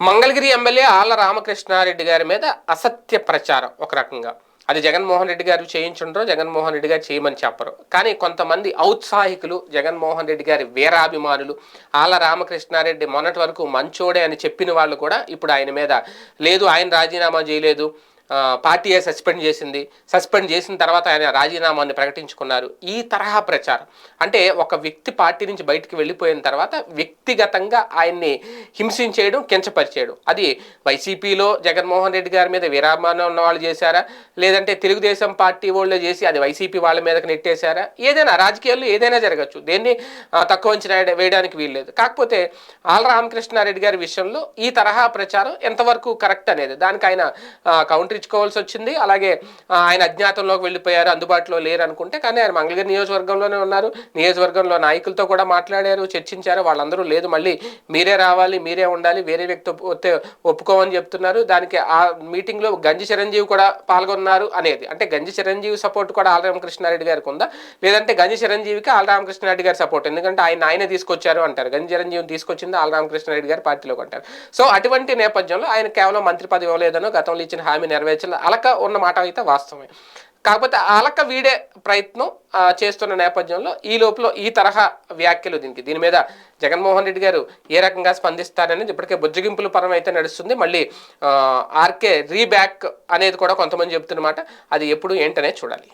Mangalagiri MLA ఆళ్ళ రామకృష్ణారెడ్డి గారి మీద అసత్య ప్రచారం ఒక రకంగా. అది జగన్మోహన్ రెడ్డి గారు చేయించుండ్రో జగన్మోహన్ రెడ్డి గారు చేయమని చెప్పరు. కానీ కొంతమంది ఔత్సాహికులు జగన్మోహన్ రెడ్డి గారి వీరాభిమానులు ఆళ్ళ రామకృష్ణారెడ్డి మొన్నటి వరకు మంచోడే అని చెప్పిన వాళ్ళు కూడా ఇప్పుడు ఆయన మీద లేదు ఆయన రాజీనామా చేయలేదు పార్టీయే సస్పెండ్ చేసింది. సస్పెండ్ చేసిన తర్వాత ఆయన రాజీనామాని ప్రకటించుకున్నారు. ఈ తరహా ప్రచారం. అంటే ఒక వ్యక్తి పార్టీ నుంచి బయటికి వెళ్ళిపోయిన తర్వాత వ్యక్తిగతంగా ఆయన్ని హింసించేయడం కించపరిచేయడం. అది వైసీపీలో జగన్మోహన్ రెడ్డి గారి మీద విరామానం ఉన్న వాళ్ళు చేశారా? లేదంటే తెలుగుదేశం పార్టీ వాళ్ళే చేసి అది వైసీపీ వాళ్ళ మీదకి నెట్టేశారా? ఏదైనా రాజకీయాల్లో ఏదైనా జరగచ్చు. దేన్ని తక్కువ అంచనా వేయడానికి వీల్లేదు. కాకపోతే ఆల్ రామకృష్ణారెడ్డి గారి విషయంలో ఈ తరహా ప్రచారం ఎంతవరకు కరెక్ట్ అనేది. దానికి ఆయన కౌంటర్ ఇచ్చుకోవాల్సి వచ్చింది. అలాగే ఆయన అజ్ఞాతంలోకి వెళ్ళిపోయారు అందుబాటులో లేరు అనుకుంటే కానీ ఆయన మంగళగిరి నియోజకవర్గంలోనే ఉన్నారు. నియోజకవర్గంలో నాయకులతో కూడా మాట్లాడారు చర్చించారు. వాళ్ళందరూ లేదు మళ్ళీ మీరే రావాలి మీరే ఉండాలి వేరే వ్యక్తి వస్తే ఒప్పుకోమని చెప్తున్నారు. దానికి ఆ మీటింగ్లో గంజి చిరంజీవి కూడా పాల్గొన్నారు అనేది. అంటే గంజి చిరంజీవి సపోర్ట్ కూడా ఆలరామకృష్ణారెడ్డి గారికి ఉందా? లేదంటే గంజి చిరంజీవికి ఆలరామకృష్ణారెడ్డి గారి సపోర్ట్. ఎందుకంటే ఆయన ఆయన తీసుకొచ్చారు అంటారు. గంజి చిరంజీవిని తీసుకొచ్చింది ఆలరామకృష్ణారెడ్డి గారి పార్టీలోకి అంటారు. సో అటువంటి నేపథ్యంలో ఆయన కేవలం మంత్రి పదవి ఇవ్వలేదనో గతంలో ఇచ్చిన హామీ నెరవేర్చాలి అలక ఉన్న మాట అయితే వాస్తవమే. కాకపోతే అలక వీడే ప్రయత్నం చేస్తున్న నేపథ్యంలో ఈ లోపల ఈ తరహా వ్యాఖ్యలు దీనికి. దీని మీద జగన్మోహన్ రెడ్డి గారు ఏ రకంగా స్పందిస్తారనేది ఇప్పటికే బుజ్జగింపుల పరం అయితే నడుస్తుంది. మళ్ళీ ఆర్కే రీబ్యాక్ అనేది కూడా కొంతమంది చెబుతున్నమాట అది ఎప్పుడు ఏంటనే చూడాలి.